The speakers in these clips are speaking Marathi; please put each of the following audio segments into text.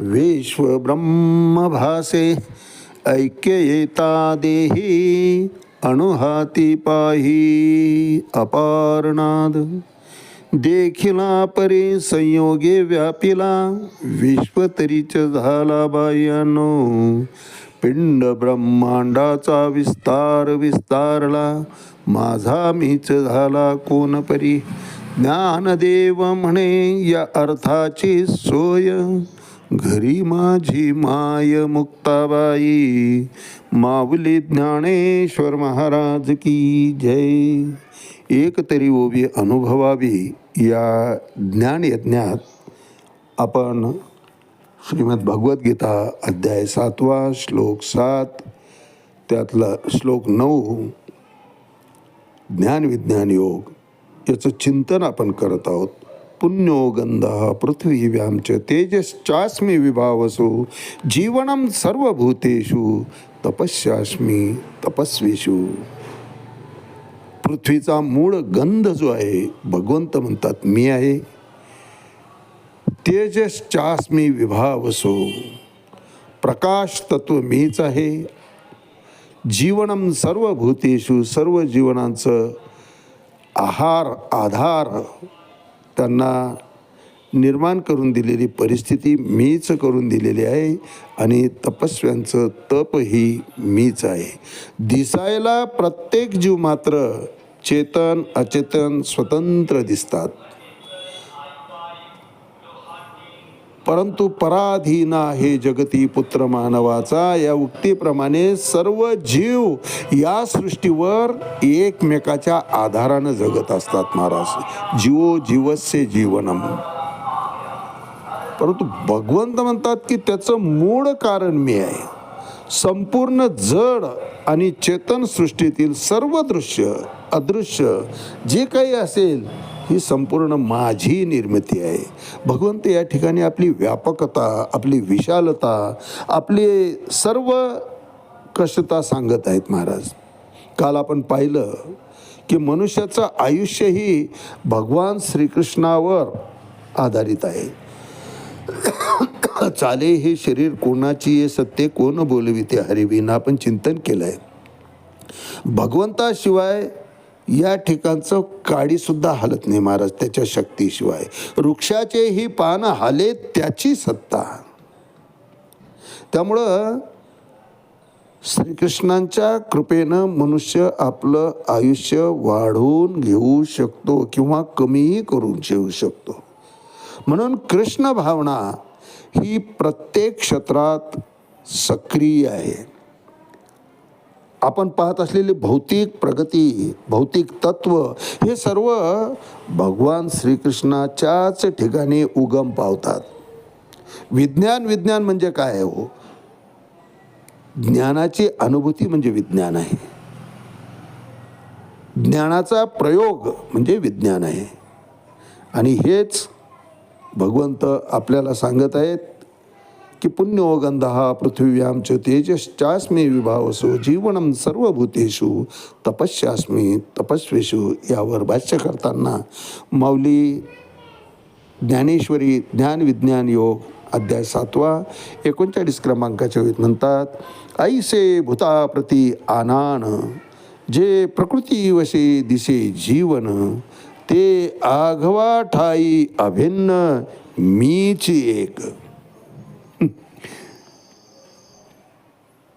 विश्वब्रह्मभासे ऐक्ययेता देही अणुहाती पाही अपारणाद। देखिला परी संयोगे व्यापिला विश्वतरीच झाला बायानो पिंड ब्रह्मांडाचा विस्तार विस्तारला माझा मीच झाला कोण परी? ज्ञानदेव म्हणे या अर्थाची सोय घरी माझी माय मुक्ताबाई माऊली ज्ञानेश्वर महाराज की जय. एक तरी ओवी अनुभवावी या ज्ञानयज्ञात आपण श्रीमद भगवद्गीता अध्याय सातवा श्लोक सात त्यातला श्लोक नऊ ज्ञानविज्ञान योग याचं चिंतन आपण करत आहोत. पुण्यो गंधा पृथ्वी व्यामच तेजश्चास्मी विभावसो जीवनम सर्वभूतेषु तपस्यास्मी तपस्वीषु। पृथ्वीचा मूळ गंध जो आहे भगवंत म्हणतात मी आहे. तेजश्चास्मी विभावसो प्रकाश तत्व मीच आहे. जीवनम सर्व भूतेषु सर्व जीवनांचं आहार आधार त्यांना निर्माण करून दिलेली परिस्थिती मीच करून दिलेली आहे आणि तपस्व्यांचं तपही मीच आहे. दिसायला प्रत्येक जीव मात्र चेतन अचेतन स्वतंत्र दिसतात. परंतु पराधीना हे जगती पुत्र मानवाचा या उक्तीप्रमाणे सर्व जीव या सृष्टीवर एकमेकाच्या आधारानं जगत असतात महाराज. जीवो जीवस्य जीवनम. परंतु भगवंत म्हणतात की त्याचं मूळ कारण मी आहे. संपूर्ण जड आणि चेतन सृष्टीतील सर्व दृश्य अदृश्य जे काही असेल ही संपूर्ण माझी निर्मिती आहे. भगवंत या ठिकाणी आपली व्यापकता आपली विशालता आपली सर्व कष्टता सांगत आहेत महाराज. काल आपण पाहिलं की मनुष्याचं आयुष्यही भगवान श्रीकृष्णावर आधारित आहे. चाले हे शरीर कोणाची हे सत्य कोण बोलविते हरिविना आपण चिंतन केलं आहे भगवंताशिवाय या ठिकाणचं काडीसुद्धा हलत नाही महाराज त्याच्या शक्तीशिवाय. वृक्षाचे ही पान हाले त्याची सत्ता. त्यामुळं श्रीकृष्णांच्या कृपेनं मनुष्य आपलं आयुष्य वाढवून घेऊ शकतो किंवा कमीही करून घेऊ शकतो. म्हणून कृष्ण भावना ही प्रत्येक क्षेत्रात सक्रिय आहे. आपण पाहत असलेली भौतिक प्रगती भौतिक तत्व हे सर्व भगवान श्रीकृष्णाच्याच ठिकाणी उगम पावतात. विज्ञान विज्ञान म्हणजे काय हो? ज्ञानाची अनुभूती म्हणजे विज्ञान आहे. ज्ञानाचा प्रयोग म्हणजे विज्ञान आहे. आणि हेच भगवंत आपल्याला सांगत आहेत की पुण्योगंध गंध हा पृथ्व्यामच तेजश्चास्मी विभावसो जीवनम सर्वभूतेषु तपस्यास्मी तपस्वेषु यावर भाष्य करताना माऊली ज्ञानेश्वरी ज्ञान विज्ञान योग अध्याय सातवा एकोणचाळीस क्रमांकाच्या वेळी म्हणतात ऐसे भूताप्रती आनान जे प्रकृतीवशे दिसे जीवन ते आघवा ठाई अभिन्न मीच एक.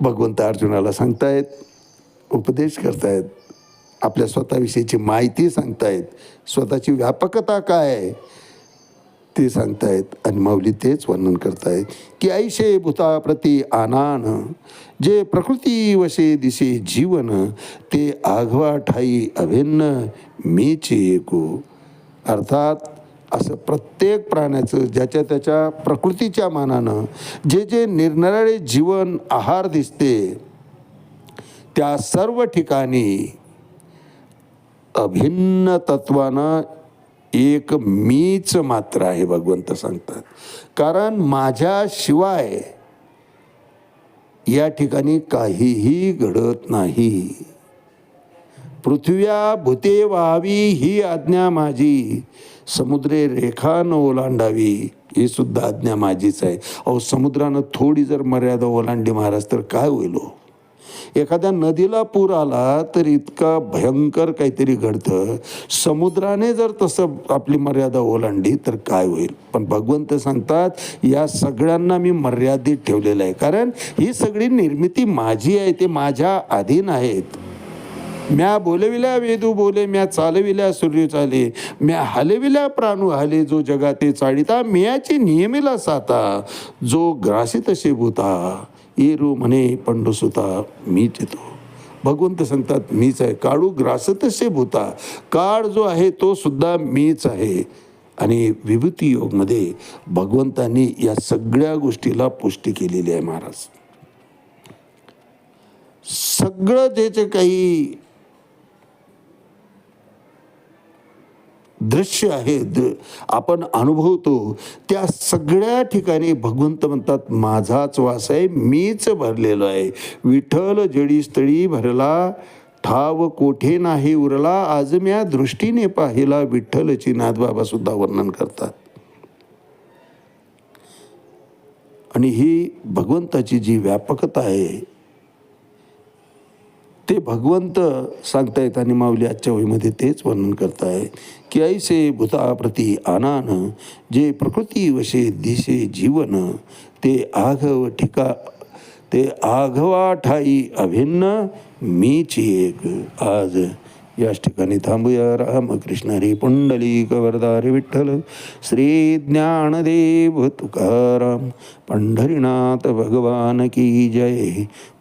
भगवंत अर्जुनाला सांगतायत उपदेश करतायत आपल्या स्वतःविषयीची माहिती सांगतायत स्वतःची व्यापकता काय आहे ते सांगतायत आणि माऊली तेच वर्णन करतायत की ऐशे भूताप्रती आनान जे प्रकृती वशे दिसे जीवन ते आघवा ठाई अभिन्न मीचे एकू. अर्थात असं प्रत्येक प्राण्याचं ज्याच्या त्याच्या प्रकृतीच्या मानानं जे जे निरनिराळे जीवन आहार दिसते त्या सर्व ठिकाणी अभिन्न तत्वानं एक मीच मात्र आहे भगवंत सांगतात. कारण माझ्याशिवाय या ठिकाणी काहीही घडत नाही. पृथ्व्या भूते व्हावी ही आज्ञा माझी. समुद्रे रेखा न ओलांडावी ही सुद्धा आज्ञा माझीच आहे. अहो समुद्रानं थोडी जर मर्यादा ओलांडली महाराज तर काय होईल हो? एखाद्या नदीला पूर आला तर इतका भयंकर काहीतरी घडतं. समुद्राने जर तसं आपली मर्यादा ओलांडली तर काय होईल? पण भगवंत सांगतात या सगळ्यांना मी मर्यादित ठेवलेलं आहे. कारण ही सगळी निर्मिती माझी आहे ते माझ्या अधीन आहेत. म्या बोलविल्या वेदू बोले म्या चालविल्या सूर्य चाले. म्या हलविल्या प्राणू हाले जो जगाते चाळिता मियाची नियमिला साता जो ग्रासित तसे भूता. येरू म्हणे पंडुसुता मीच येतो भगवंत सांगतात मीच आहे. काळू ग्रासतसे भूता. काळ जो आहे तो सुद्धा मीच आहे. आणि विभूती योगमध्ये भगवंतांनी या सगळ्या गोष्टीला पुष्टी केलेली आहे महाराज. सगळं जे जे काही दृश्य आहे द आपण अनुभवतो. त्या सगळ्या ठिकाणी भगवंत म्हणतात माझाच वास आहे मीच भरलेलो आहे. विठ्ठल जडी स्थळी भरला ठाव कोठे नाही उरला आज म्या दृष्टीने पाहिला विठ्ठलची नाथबाबा सुद्धा वर्णन करतात. आणि ही भगवंताची जी व्यापकता आहे ते भगवंत सांगतायत आणि माऊली आजच्या वहीमध्ये तेच वर्णन करताय की ऐसे भूताप्रती आनान जे प्रकृती वशे दिशे जीवन ते आघव ठिका ते आघवा ठाई अभिन्न मीची एक आज. याच ठिकाणी थांबूया. रामकृष्ण हरी पुंडली कवरदारी विठ्ठल श्री ज्ञानदेव तुकाराम पंढरीनाथ भगवान की जय.